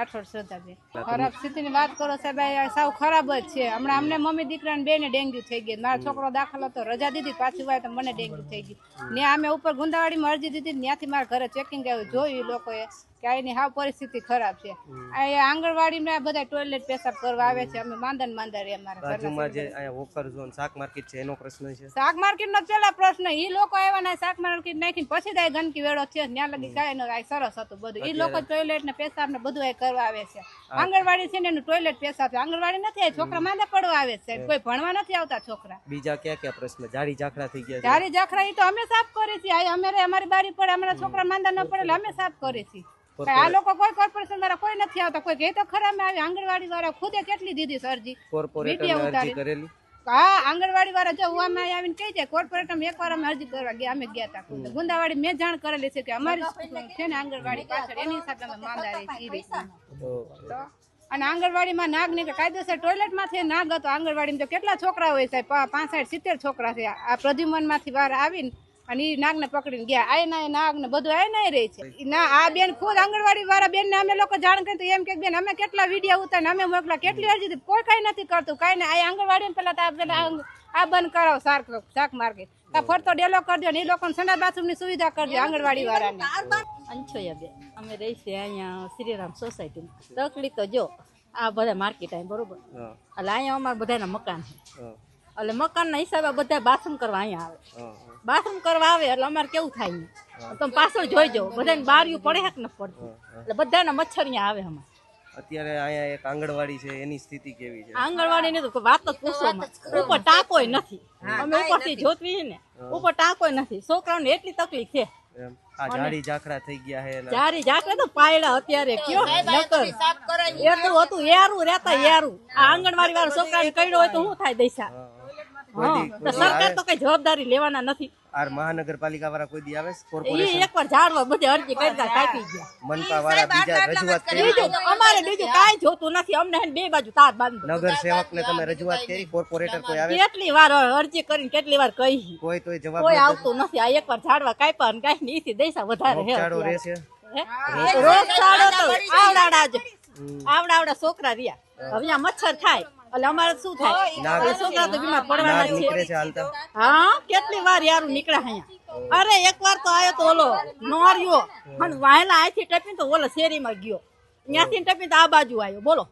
રાઠોડ શ્રદ્ધાબેન ખરાબ સ્થિતિની વાત કરો સાહેબ સાવ ખરાબ જ છે. હમણાં અમને મમ્મી દીકરાને બેને ડેન્ગ્યુ થઈ ગઈ મારો છોકરો દાખલ હતો રજા દીધી પાછી વાય તો મને ડેન્ગ્યુ થઈ ગયું. ને અમે ઉપર ગુંદાવાડીમાં અરજી દીધી ત્યાંથી મારા ઘરે ચેકિંગ આવ્યું જોયું લોકોએ. કે અહીંની હાવ પરિસ્થિતિ ખરાબ છે. અહીંયા આંગણવાડીમાં બધા ટોયલેટ પેશાબ કરવા આવે છે. અમે માંદન માંદા રે અમારા બાજુમાં જે અહીંયા વોકર ઝોન શાક માર્કેટ છે એનો પ્રશ્ન છે. શાક માર્કેટ નો પેલા પ્રશ્ન ઈ લોકો આવ્યા ને શાક માર્કેટ નાખીને પછી જ ગંદકી વેળો છે ત્યાં લગી કાંઈ નો સરસ હતું બધું. ઈ લોકો ટોયલેટ ને પેશાબ ને બધું આ કરવા આવે છે. આંગણવાડી છે ને એનું ટોયલેટ પેશાબ છે. આંગણવાડી નથી છોકરા માંદા પડવા આવે છે. કોઈ ભણવા નથી આવતા છોકરા. બીજા ક્યાં ક્યાં પ્રશ્ન? જાડી ઝાખરા થઈ ગયા જાડી જાખરા ઈ તો અમે સાફ કરીએ છીએ. અમે અમારી બારી પડે અમારા છોકરા માંદા ન પડે અમે સાફ કરીએ છીએ. આ લોકો કોઈ કોર્પોરેશન વાળા કોઈ નથી આવતા. કોઈ તો ખરા મેં આવી આંગણવાડી વાળા ખુદે કેટલી દીધી સરજી અરજી? કરેલી? હા આંગણવાડી વાળા જો હું અમે આવીને કહી જાય કોર્પોરેટર એક વાર અમે અરજી કરવા ગયા અમે ગયા હતા ગુંદાવાડી મેં જાણ કરેલી છે કે અમારી છે ને આંગણવાડી પાછળ એની સાથે અમે માંદા રહી છીએ. ઈ રીતના. તો અને આંગણવાડીમાં નાગ નીકળે કાયદેસર ટોયલેટમાંથી નાગ હતો. આંગણવાડીમાં તો કેટલા છોકરા હોય સાહેબ? પાંચ પાંસઠ સિત્તેર છોકરા છે. આ પ્રદ્યુમનમાંથી બહાર આવીને અને એ નાગને પકડીને ગયા. આય ના નાગ ને બધું આય ના રહે છે. ના આ બેન ખુદ આંગણવાડી વાળા બેન ને અમે લોકો જાણ કરી તો એમ કે બેન અમે કેટલા વીડિયો ઉતારીને અમે મોકલા કેટલી અરજી કોઈ કઈ નથી કરતું. કઈ ને આ આંગણવાડી પેલા તો આ પેલા આ- બંધ કરાવો શાક શાક માર્કેટ આ ફરતો ડેલો કરજો ને એ લોકોને સંડા બાથરૂમની સુવિધા કરજો દો આંગણવાડી વાળાને. અંછોયા બે અમે રહી છીએ અહીંયા શ્રીરામ સોસાયટીમાં. તકલી તો જો આ બધા માર્કેટ અહીં બરોબર? એટલે અહીંયા અમારા બધાના મકાન છે. એટલે મકાનના હિસાબે બધા બાથરૂમ કરવા અહીંયા આવે. બાથરૂમ કરવા આવે એટલે અમારે કેવું થાય તમે પાછળ જોઈ જાઓ બધાને બારીઓ પડે હક ન પડતી એટલે બધાના મચ્છર અહીંયા આવે અમારે. અત્યારે અહીંયા એક આંગણવાડી છે એની સ્થિતિ કેવી છે? આંગણવાડીની તો કોઈ વાત જ પૂછો ઉપર ટાંકોય નથી. અમે ઉપરથી જોતવી ને. ઉપર ટાંકોય નથી. છોકરાઓને એટલી તકલીફ છે. આ જાડી થઈ ગયા ને તો પાયડા અત્યારે કયો નકર. એટલું હતું યારું રહેતા યારું આ આંગણવાડી વાળા છોકરાને કઈડો હોય તો શું થાય દૈસા તો સરકાર તો કઈ જવાબદારી લેવાના નથી. આ મહાનગરપાલિકા વાળા કોઈ દી આવે? કોર્પોરેશન? એકવાર ઝાડવા બધે અરજી કરતા કાપી ગયા. મનપા વાળા બીજા રજૂઆત કરી. અમારે બીજું કાંઈ જોતું નથી. અમને બે બાજુ તાર બાંધો. નગર સેવક ને તમે રજૂઆત કરી? કોર્પોરેટર કોઈ આવે? કેટલી વાર અરજી કરીને કેટલી વાર કહી. કોઈ તો જવાબ કોઈ આવતું નથી. આ એકવાર ઝાડવા કાપ્યા પણ કઈ નીથી દેસા વધારે હે રહેશે? તો આવડાવડા જ છોકરા રહ્યા. હવે મચ્છર થાય. એટલે અમારે શું થાય? છોકરા તો બીમાર પડવાના છે. હા કેટલી વાર યારું નીકળ્યા અહીંયા? અરે એક વાર તો આયો તો ઓલો નોર્યો. અને વાયલા અહીંથી ટપીને તો ઓલો શેરીમાં ગયો. ત્યાંથી ટપીને તો આ બાજુ આવ્યો બોલો.